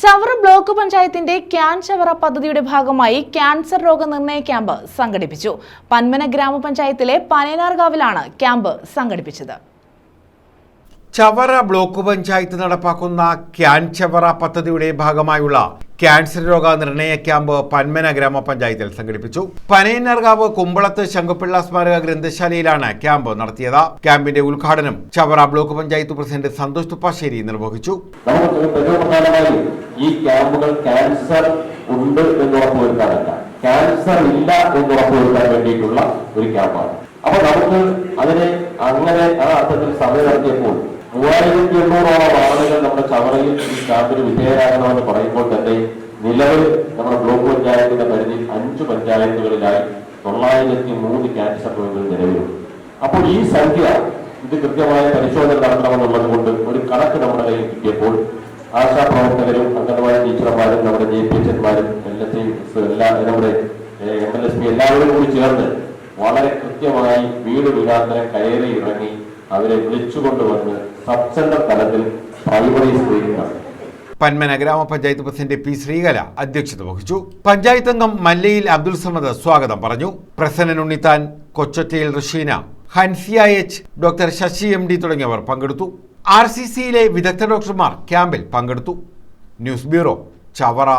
Chavara block പഞ്ചായത്തിന്റെ can Chavara പദ്ധതിയുടെ ഭാഗമായി ക്യാൻസർ രോഗനിർണയ ക്യാമ്പ് സംഘടിപ്പിച്ചു. പന്മന ഗ്രാമപഞ്ചായത്തിലെ പനയനാർകാവിലാണ് ക്യാമ്പ് സംഘടിപ്പിച്ചത്. ചവറ ബ്ലോക്ക് പഞ്ചായത്ത് നടപ്പാക്കുന്ന ക്യാൻ ചവറ പദ്ധതിയുടെ ഭാഗമായുള്ള ക്യാൻസർ രോഗ നിർണയ ക്യാമ്പ് പന്മന ഗ്രാമപഞ്ചായത്തിൽ സംഘടിപ്പിച്ചു. പനയന്നർകാവ് കുമ്പളത്ത് ശങ്കുപിള്ള സ്മാരക ഗ്രന്ഥശാലയിലാണ് ക്യാമ്പ് നടത്തിയത്. ക്യാമ്പിന്റെ ഉദ്ഘാടനം ചവറ ബ്ലോക്ക് പഞ്ചായത്ത് പ്രസിഡന്റ് സന്തോഷ് തുപ്പാശ്ശേരി നിർവഹിച്ചു. ഈ ക്യാമ്പുകൾ ക്യാൻസർ ഉണ്ട് എന്ന് ഉറപ്പുവരുത്താനല്ല. ക്യാൻസർ ഇല്ല എന്ന് ഉറപ്പുവരുത്താൻ വേണ്ടിയിട്ടുള്ള ഒരു ക്യാമ്പാണ്. അപ്പൊ നമുക്ക് അതിനെ അങ്ങനെ ആ അർത്ഥത്തിൽ സഭ നടത്തിയപ്പോൾ മൂവായിരത്തി എണ്ണൂറോളം ആളുകൾ നമ്മുടെ ചവറയിൽ ഈ ക്യാമ്പിന് വിധേയരാകണമെന്ന് പറയുമ്പോൾ തന്നെ നിലവിൽ നമ്മുടെ ബ്ലോക്ക് പഞ്ചായത്തിന്റെ പരിധിയിൽ അഞ്ച് പഞ്ചായത്തുകളിലായി തൊള്ളായിരത്തി മൂന്ന് ക്യാൻസർ രോഗികൾ നിലവിലുണ്ട്. അപ്പോൾ ഈ സംഖ്യ ഇത് കൃത്യമായ പരിശോധന നടത്തണമെന്നുള്ളത് കൊണ്ട് ഒരു കണക്ക് നമ്മുടെ കയ്യിൽ കിട്ടിയപ്പോൾ ആശാപ്രവർത്തകരും അംഗനവാടി ടീച്ചർമാരും നമ്മുടെ ജെ പി എച്ചന്മാരും എൽ എസ് എല്ലാ നമ്മുടെ എം എൽ എസ് പി എല്ലാവരും കൂടി ചേർന്ന് വളരെ കൃത്യമായി വീട് വീടാന്തരം കയറി ഇറങ്ങി അവരെ വിളിച്ചുകൊണ്ടുവന്ന് സബ് സെന്റർ തലത്തിൽ പ്രൈമറി സ്ക്രീനിംഗ് നടത്തി. പന്മന ഗ്രാമപഞ്ചായത്ത് പ്രസിഡന്റ് പി ശ്രീകല അധ്യക്ഷത വഹിച്ചു. പഞ്ചായത്ത് അംഗം മല്ലയിൽ അബ്ദുൽ സമദ് സ്വാഗതം പറഞ്ഞു. Prasannan Unnithan കൊച്ചൊറ്റയിൽ Rasheena Hansiya H doctor Sasi M D തുടങ്ങിയവർ പങ്കെടുത്തു. ആർ സി സിയിലെ വിദഗ്ധ ഡോക്ടർമാർ ക്യാമ്പിൽ പങ്കെടുത്തു. News bureau Chavara.